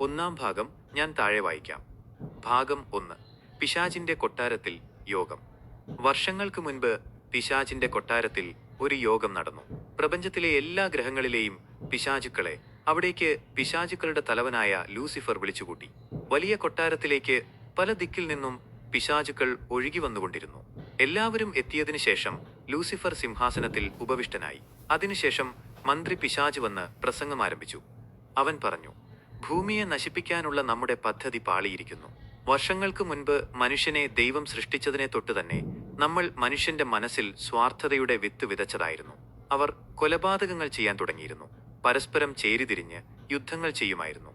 ഒന്നാം ഭാഗം ഞാൻ താഴെ വായിക്കാം. ഭാഗം ഒന്ന്. പിശാചിന്റെ കൊട്ടാരത്തിൽ യോഗം. വർഷങ്ങൾക്ക് മുൻപ് പിശാചിന്റെ കൊട്ടാരത്തിൽ ഒരു യോഗം നടന്നു. പ്രപഞ്ചത്തിലെ എല്ലാ ഗ്രഹങ്ങളിലെയും പിശാചുക്കളെ അവിടേക്ക് പിശാചുക്കളുടെ തലവനായ ലൂസിഫർ വിളിച്ചുകൂട്ടി. വലിയ കൊട്ടാരത്തിലേക്ക് പല ദിക്കിൽ നിന്നും പിശാചുക്കൾ ഒഴുകി വന്നുകൊണ്ടിരുന്നു. എല്ലാവരും എത്തിയതിനു ശേഷം ലൂസിഫർ സിംഹാസനത്തിൽ ഉപവിഷ്ടനായി. അതിനുശേഷം മന്ത്രി പിശാജ് വന്ന് പ്രസംഗം ആരംഭിച്ചു. അവൻ പറഞ്ഞു ഭൂമിയെ നശിപ്പിക്കാനുള്ള നമ്മുടെ പദ്ധതി പാളിയിരിക്കുന്നു. വർഷങ്ങൾക്ക് മുൻപ് മനുഷ്യനെ ദൈവം സൃഷ്ടിച്ചതിനെ തൊട്ട് തന്നെ നമ്മൾ മനുഷ്യന്റെ മനസ്സിൽ സ്വാർത്ഥതയുടെ വിത്ത് വിതച്ചതായിരുന്നു. അവർ കൊലപാതകങ്ങൾ ചെയ്യാൻ തുടങ്ങിയിരുന്നു. പരസ്പരം ചേരിതിരിഞ്ഞ് യുദ്ധങ്ങൾ ചെയ്യുമായിരുന്നു.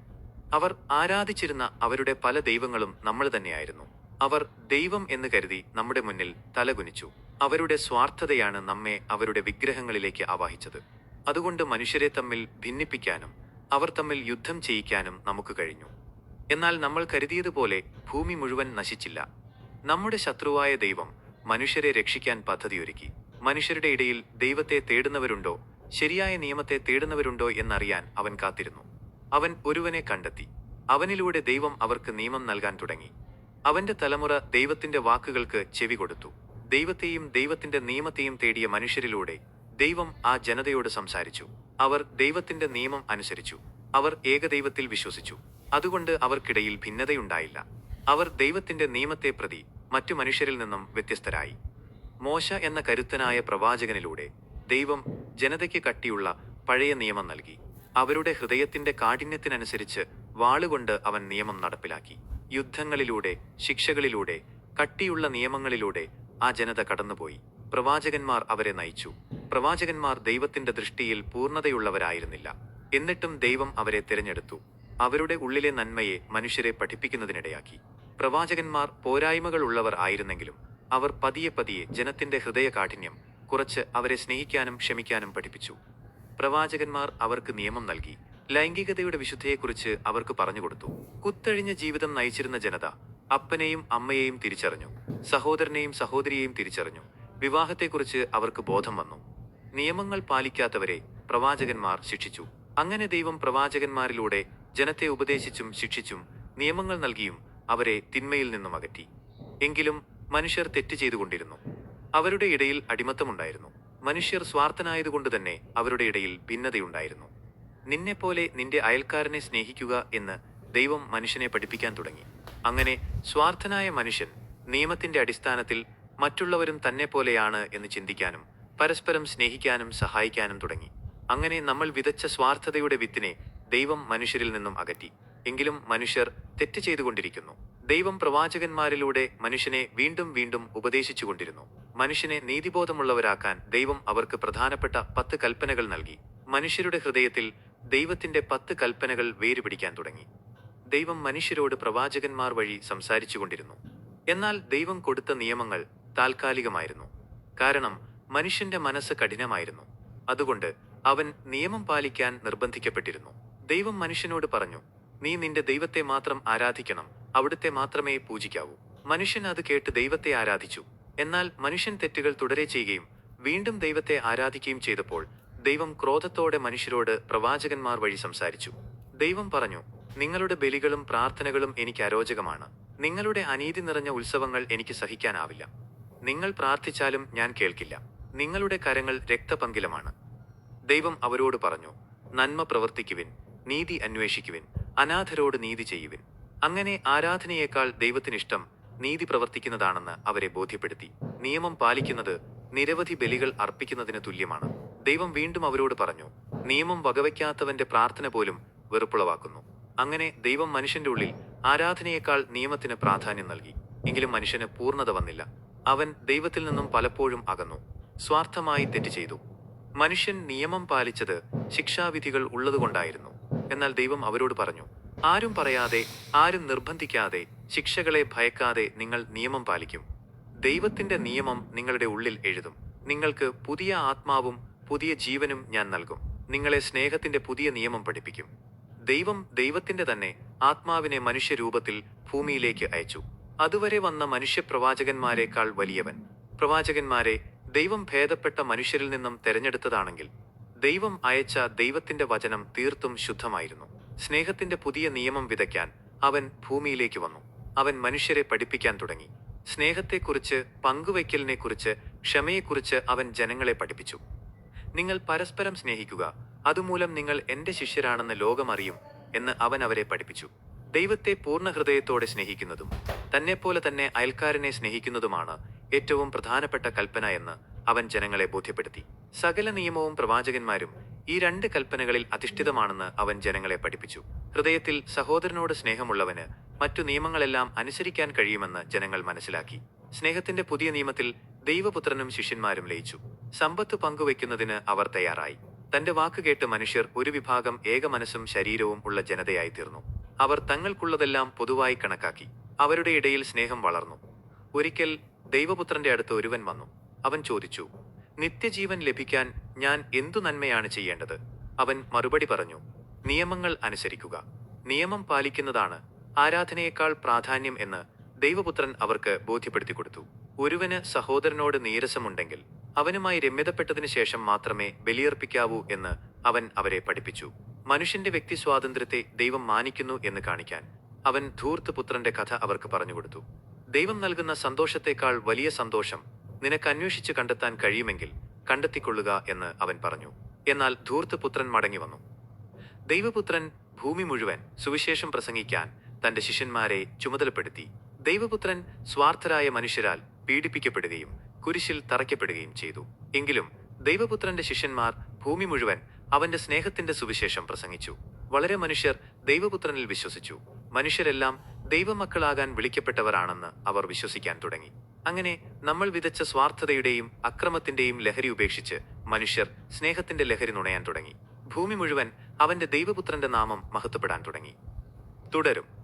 അവർ ആരാധിച്ചിരുന്ന അവരുടെ പല ദൈവങ്ങളും നമ്മൾ തന്നെയായിരുന്നു. അവർ ദൈവം എന്ന് കരുതി നമ്മുടെ മുന്നിൽ തലകുനിച്ചു. അവരുടെ സ്വാർത്ഥതയാണ് നമ്മെ അവരുടെ വിഗ്രഹങ്ങളിലേക്ക് ആവാഹിച്ചത്. അതുകൊണ്ട് മനുഷ്യരെ തമ്മിൽ ഭിന്നിപ്പിക്കാനും അവർ തമ്മിൽ യുദ്ധം ചെയ്യിക്കാനും നമുക്ക് കഴിഞ്ഞു. എന്നാൽ നമ്മൾ കരുതിയതുപോലെ ഭൂമി മുഴുവൻ നശിച്ചില്ല. നമ്മുടെ ശത്രുവായ ദൈവം മനുഷ്യരെ രക്ഷിക്കാൻ പദ്ധതിയൊരുക്കി. മനുഷ്യരുടെ ഇടയിൽ ദൈവത്തെ തേടുന്നവരുണ്ടോ ശരിയായ നിയമത്തെ തേടുന്നവരുണ്ടോ എന്നറിയാൻ അവൻ കാത്തിരുന്നു. അവൻ ഒരുവനെ കണ്ടെത്തി. അവനിലൂടെ ദൈവം അവർക്ക് നിയമം നൽകാൻ തുടങ്ങി. അവന്റെ തലമുറ ദൈവത്തിന്റെ വാക്കുകൾക്ക് ചെവി കൊടുത്തു. ദൈവത്തെയും ദൈവത്തിന്റെ നിയമത്തെയും തേടിയ മനുഷ്യരിലൂടെ ദൈവം ആ ജനതയോട് സംസാരിച്ചു. അവർ ദൈവത്തിന്റെ നിയമം അനുസരിച്ചു. അവർ ഏകദൈവത്തിൽ വിശ്വസിച്ചു. അതുകൊണ്ട് അവർക്കിടയിൽ ഭിന്നതയുണ്ടായില്ല. അവർ ദൈവത്തിന്റെ നിയമത്തെ പ്രതി മറ്റു മനുഷ്യരിൽ നിന്നും വ്യത്യസ്തരായി. മോശ എന്ന കരുത്തനായ പ്രവാചകനിലൂടെ ദൈവം ജനതയ്ക്ക് കട്ടിയുള്ള പഴയ നിയമം നൽകി. അവരുടെ ഹൃദയത്തിന്റെ കാഠിന്യത്തിനനുസരിച്ച് വാളുകൊണ്ട് അവൻ നിയമം നടപ്പിലാക്കി. യുദ്ധങ്ങളിലൂടെ ശിക്ഷകളിലൂടെ കട്ടിയുള്ള നിയമങ്ങളിലൂടെ ആ ജനത കടന്നുപോയി. പ്രവാചകന്മാർ അവരെ നയിച്ചു. പ്രവാചകന്മാർ ദൈവത്തിന്റെ ദൃഷ്ടിയിൽ പൂർണതയുള്ളവരായിരുന്നില്ല. എന്നിട്ടും ദൈവം അവരെ തിരഞ്ഞെടുത്തു. അവരുടെ ഉള്ളിലെ നന്മയെ മനുഷ്യരെ പഠിപ്പിക്കുന്നതിനിടയാക്കി. പ്രവാചകന്മാർ പോരായ്മകൾ ഉള്ളവർ ആയിരുന്നെങ്കിലും അവർ പതിയെ പതിയെ ജനത്തിന്റെ ഹൃദയ കാഠിന്യം കുറച്ച് അവരെ സ്നേഹിക്കാനും ക്ഷമിക്കാനും പഠിപ്പിച്ചു. പ്രവാചകന്മാർ അവർക്ക് നിയമം നൽകി. ലൈംഗികതയുടെ വിശുദ്ധയെക്കുറിച്ച് അവർക്ക് പറഞ്ഞുകൊടുത്തു. കുത്തഴിഞ്ഞ ജീവിതം നയിച്ചിരുന്ന ജനത അപ്പനെയും അമ്മയെയും തിരിച്ചറിഞ്ഞു. സഹോദരനെയും സഹോദരിയെയും തിരിച്ചറിഞ്ഞു. വിവാഹത്തെക്കുറിച്ച് അവർക്ക് ബോധം വന്നു. നിയമങ്ങൾ പാലിക്കാത്തവരെ പ്രവാചകന്മാർ ശിക്ഷിച്ചു. അങ്ങനെ ദൈവം പ്രവാചകന്മാരിലൂടെ ജനത്തെ ഉപദേശിച്ചും ശിക്ഷിച്ചും നിയമങ്ങൾ നൽകിയും അവരെ തിന്മയിൽ നിന്നും അകറ്റി. എങ്കിലും മനുഷ്യർ തെറ്റ് ചെയ്തുകൊണ്ടിരുന്നു. അവരുടെ ഇടയിൽ അടിമത്തമുണ്ടായിരുന്നു. മനുഷ്യർ സ്വാർത്ഥനായതുകൊണ്ട് തന്നെ അവരുടെ ഇടയിൽ ഭിന്നതയുണ്ടായിരുന്നു. നിന്നെപ്പോലെ നിന്റെ അയൽക്കാരനെ സ്നേഹിക്കുക എന്ന് ദൈവം മനുഷ്യനെ പഠിപ്പിക്കാൻ തുടങ്ങി. അങ്ങനെ സ്വാർത്ഥനായ മനുഷ്യൻ നിയമത്തിന്റെ അടിസ്ഥാനത്തിൽ മറ്റുള്ളവരും തന്നെ പോലെയാണ് എന്ന് ചിന്തിക്കാനും പരസ്പരം സ്നേഹിക്കാനും സഹായിക്കാനും തുടങ്ങി. അങ്ങനെ നമ്മൾ വിതച്ച സ്വാർത്ഥതയുടെ വിത്തിനെ ദൈവം മനുഷ്യരിൽ നിന്നും അകറ്റി. എങ്കിലും മനുഷ്യർ തെറ്റ് ചെയ്തുകൊണ്ടിരിക്കുന്നു. ദൈവം പ്രവാചകന്മാരിലൂടെ മനുഷ്യനെ വീണ്ടും വീണ്ടും ഉപദേശിച്ചുകൊണ്ടിരുന്നു. മനുഷ്യനെ നീതിബോധമുള്ളവരാക്കാൻ ദൈവം അവർക്ക് പ്രധാനപ്പെട്ട പത്ത് കൽപ്പനകൾ നൽകി. മനുഷ്യരുടെ ഹൃദയത്തിൽ ദൈവത്തിന്റെ പത്ത് കൽപ്പനകൾ വേരുപിടിക്കാൻ തുടങ്ങി. ദൈവം മനുഷ്യരോട് പ്രവാചകന്മാർ വഴി സംസാരിച്ചുകൊണ്ടിരുന്നു. എന്നാൽ ദൈവം കൊടുത്ത നിയമങ്ങൾ താൽക്കാലികമായിരുന്നു. കാരണം മനുഷ്യന്റെ മനസ്സ് കഠിനമായിരുന്നു. അതുകൊണ്ട് അവൻ നിയമം പാലിക്കാൻ നിർബന്ധിക്കപ്പെട്ടിരുന്നു. ദൈവം മനുഷ്യനോട് പറഞ്ഞു നീ നിന്റെ ദൈവത്തെ മാത്രം ആരാധിക്കണം അവിടുത്തെ മാത്രമേ പൂജിക്കാവൂ. മനുഷ്യൻ അത് കേട്ട് ദൈവത്തെ ആരാധിച്ചു. എന്നാൽ മനുഷ്യൻ തെറ്റുകൾ തുടരെ ചെയ്യുകയും വീണ്ടും ദൈവത്തെ ആരാധിക്കുകയും ചെയ്തപ്പോൾ ദൈവം ക്രോധത്തോടെ മനുഷ്യരോട് പ്രവാചകന്മാർ വഴി സംസാരിച്ചു. ദൈവം പറഞ്ഞു നിങ്ങളുടെ ബലികളും പ്രാർത്ഥനകളും എനിക്ക് അരോചകമാണ്. നിങ്ങളുടെ അനീതി നിറഞ്ഞ ഉത്സവങ്ങൾ എനിക്ക് സഹിക്കാനാവില്ല. നിങ്ങൾ പ്രാർത്ഥിച്ചാലും ഞാൻ കേൾക്കില്ല. നിങ്ങളുടെ കരങ്ങൾ രക്തപങ്കിലമാണ്. ദൈവം അവരോട് പറഞ്ഞു നന്മ പ്രവർത്തിക്കുവിൻ നീതി അന്വേഷിക്കുവിൻ അനാഥരോട് നീതി ചെയ്യുവിൻ. അങ്ങനെ ആരാധനയേക്കാൾ ദൈവത്തിനിഷ്ടം നീതി പ്രവർത്തിക്കുന്നതാണെന്ന് അവരെ ബോധ്യപ്പെടുത്തി. നിയമം പാലിക്കുന്നത് നിരവധി ബലികൾ അർപ്പിക്കുന്നതിന് തുല്യമാണ്. ദൈവം വീണ്ടും അവരോട് പറഞ്ഞു നിയമം വകവയ്ക്കാത്തവന്റെ പ്രാർത്ഥന പോലും വെറുപ്പുളവാക്കുന്നു. അങ്ങനെ ദൈവം മനുഷ്യന്റെ ഉള്ളിൽ ആരാധനയേക്കാൾ നിയമത്തിന് പ്രാധാന്യം നൽകി. എങ്കിലും മനുഷ്യന് പൂർണത വന്നില്ല. അവൻ ദൈവത്തിൽ നിന്നും പലപ്പോഴും അകന്നു. സ്വാർത്ഥമായി തെറ്റ് ചെയ്തു. മനുഷ്യൻ നിയമം പാലിച്ചത് ശിക്ഷാവിധികൾ ഉള്ളതുകൊണ്ടായിരുന്നു. എന്നാൽ ദൈവം അവരോട് പറഞ്ഞു ആരും പറയാതെ ആരും നിർബന്ധിക്കാതെ ശിക്ഷകളെ ഭയക്കാതെ നിങ്ങൾ നിയമം പാലിക്കും. ദൈവത്തിന്റെ നിയമം നിങ്ങളുടെ ഉള്ളിൽ എഴുതും. നിങ്ങൾക്ക് പുതിയ ആത്മാവും പുതിയ ജീവനും ഞാൻ നൽകും. നിങ്ങളെ സ്നേഹത്തിന്റെ പുതിയ നിയമം പഠിപ്പിക്കും. ദൈവം ദൈവത്തിന്റെ തന്നെ ആത്മാവിനെ മനുഷ്യരൂപത്തിൽ ഭൂമിയിലേക്ക് അയച്ചു. അതുവരെ വന്ന മനുഷ്യപ്രവാചകന്മാരെക്കാൾ വലിയവൻ. പ്രവാചകന്മാരെ ദൈവം ഭേദപ്പെട്ട മനുഷ്യരിൽ നിന്നും തെരഞ്ഞെടുത്തതാണെങ്കിൽ ദൈവം അയച്ച ദൈവത്തിന്റെ വചനം തീർത്തും ശുദ്ധമായിരുന്നു. സ്നേഹത്തിന്റെ പുതിയ നിയമം വിതയ്ക്കാൻ അവൻ ഭൂമിയിലേക്ക് വന്നു. അവൻ മനുഷ്യരെ പഠിപ്പിക്കാൻ തുടങ്ങി. സ്നേഹത്തെക്കുറിച്ച് പങ്കുവയ്ക്കലിനെക്കുറിച്ച് ക്ഷമയെക്കുറിച്ച് അവൻ ജനങ്ങളെ പഠിപ്പിച്ചു. നിങ്ങൾ പരസ്പരം സ്നേഹിക്കുക അതുമൂലം നിങ്ങൾ എന്റെ ശിഷ്യരാണെന്ന് ലോകമറിയും എന്ന് അവൻ അവരെ പഠിപ്പിച്ചു. ദൈവത്തെ പൂർണ ഹൃദയത്തോടെ സ്നേഹിക്കുന്നതും തന്നെപ്പോലെ തന്നെ അയൽക്കാരനെ സ്നേഹിക്കുന്നതുമാണ് ഏറ്റവും പ്രധാനപ്പെട്ട കൽപ്പന എന്ന് അവൻ ജനങ്ങളെ ബോധ്യപ്പെടുത്തി. സകല നിയമവും പ്രവാചകന്മാരും ഈ രണ്ട് കൽപ്പനകളിൽ അധിഷ്ഠിതമാണെന്ന് അവൻ ജനങ്ങളെ പഠിപ്പിച്ചു. ഹൃദയത്തിൽ സഹോദരനോട് സ്നേഹമുള്ളവന് മറ്റു നിയമങ്ങളെല്ലാം അനുസരിക്കാൻ കഴിയുമെന്ന് ജനങ്ങൾ മനസ്സിലാക്കി. സ്നേഹത്തിന്റെ പുതിയ നിയമത്തിൽ ദൈവപുത്രനും ശിഷ്യന്മാരും ലയിച്ചു. സമ്പത്ത് പങ്കുവെക്കുന്നതിന് അവർ തയ്യാറായി. തന്റെ വാക്കുകേട്ട് മനുഷ്യർ ഒരു വിഭാഗം ഏക മനസ്സും ശരീരവും ഉള്ള ജനതയായി തീർന്നു. അവർ തങ്ങൾക്കുള്ളതെല്ലാം പൊതുവായി കണക്കാക്കി. അവരുടെ ഇടയിൽ സ്നേഹം വളർന്നു. ഒരിക്കൽ ദൈവപുത്രന്റെ അടുത്ത് ഒരുവൻ വന്നു. അവൻ ചോദിച്ചു നിത്യജീവൻ ലഭിക്കാൻ ഞാൻ എന്തു നന്മയാണ് ചെയ്യേണ്ടത്? അവൻ മറുപടി പറഞ്ഞു നിയമങ്ങൾ അനുസരിക്കുക. നിയമം പാലിക്കുന്നതാണ് ആരാധനയേക്കാൾ പ്രാധാന്യം എന്ന് ദൈവപുത്രൻ അവർക്ക് ബോധ്യപ്പെടുത്തി കൊടുത്തു. ഒരുവന് സഹോദരനോട് നീരസമുണ്ടെങ്കിൽ അവനുമായി രമ്യതപ്പെട്ടതിനു ശേഷം മാത്രമേ ബലിയർപ്പിക്കാവൂ എന്ന് അവൻ അവരെ പഠിപ്പിച്ചു. മനുഷ്യന്റെ വ്യക്തി സ്വാതന്ത്ര്യത്തെ ദൈവം മാനിക്കുന്നു എന്ന് കാണിക്കാൻ അവൻ ധൂർത്ത് പുത്രന്റെ കഥ അവർക്ക് പറഞ്ഞുകൊടുത്തു ദൈവം നൽകുന്ന സന്തോഷത്തേക്കാൾ വലിയ സന്തോഷം നിനക്ക് അന്വേഷിച്ച് കണ്ടെത്താൻ കഴിയുമെങ്കിൽ കണ്ടെത്തിക്കൊള്ളുക എന്ന് അവൻ പറഞ്ഞു. എന്നാൽ ധൂർത്ത് പുത്രൻ മടങ്ങി വന്നു. ദൈവപുത്രൻ ഭൂമി മുഴുവൻ സുവിശേഷം പ്രസംഗിക്കാൻ തന്റെ ശിഷ്യന്മാരെ ചുമതലപ്പെടുത്തി. ദൈവപുത്രൻ സ്വാർത്ഥരായ മനുഷ്യരാൽ പീഡിപ്പിക്കപ്പെടുകയും കുരിശിൽ തറയ്ക്കപ്പെടുകയും ചെയ്തു. എങ്കിലും ദൈവപുത്രന്റെ ശിഷ്യന്മാർ ഭൂമി മുഴുവൻ അവന്റെ സ്നേഹത്തിന്റെ സുവിശേഷം പ്രസംഗിച്ചു. വളരെ മനുഷ്യർ ദൈവപുത്രനിൽ വിശ്വസിച്ചു. മനുഷ്യരെല്ലാം ദൈവമക്കളാകാൻ വിളിക്കപ്പെട്ടവരാണെന്ന് അവർ വിശ്വസിക്കാൻ തുടങ്ങി. അങ്ങനെ നമ്മൾ വിതച്ച സ്വാർത്ഥതയുടെയും അക്രമത്തിന്റെയും ലഹരി ഉപേക്ഷിച്ച് മനുഷ്യർ സ്നേഹത്തിന്റെ ലഹരി നുണയാൻ തുടങ്ങി. ഭൂമി മുഴുവൻ അവന്റെ ദൈവപുത്രന്റെ നാമം മഹത്വപ്പെടാൻ തുടങ്ങി. തുടരും.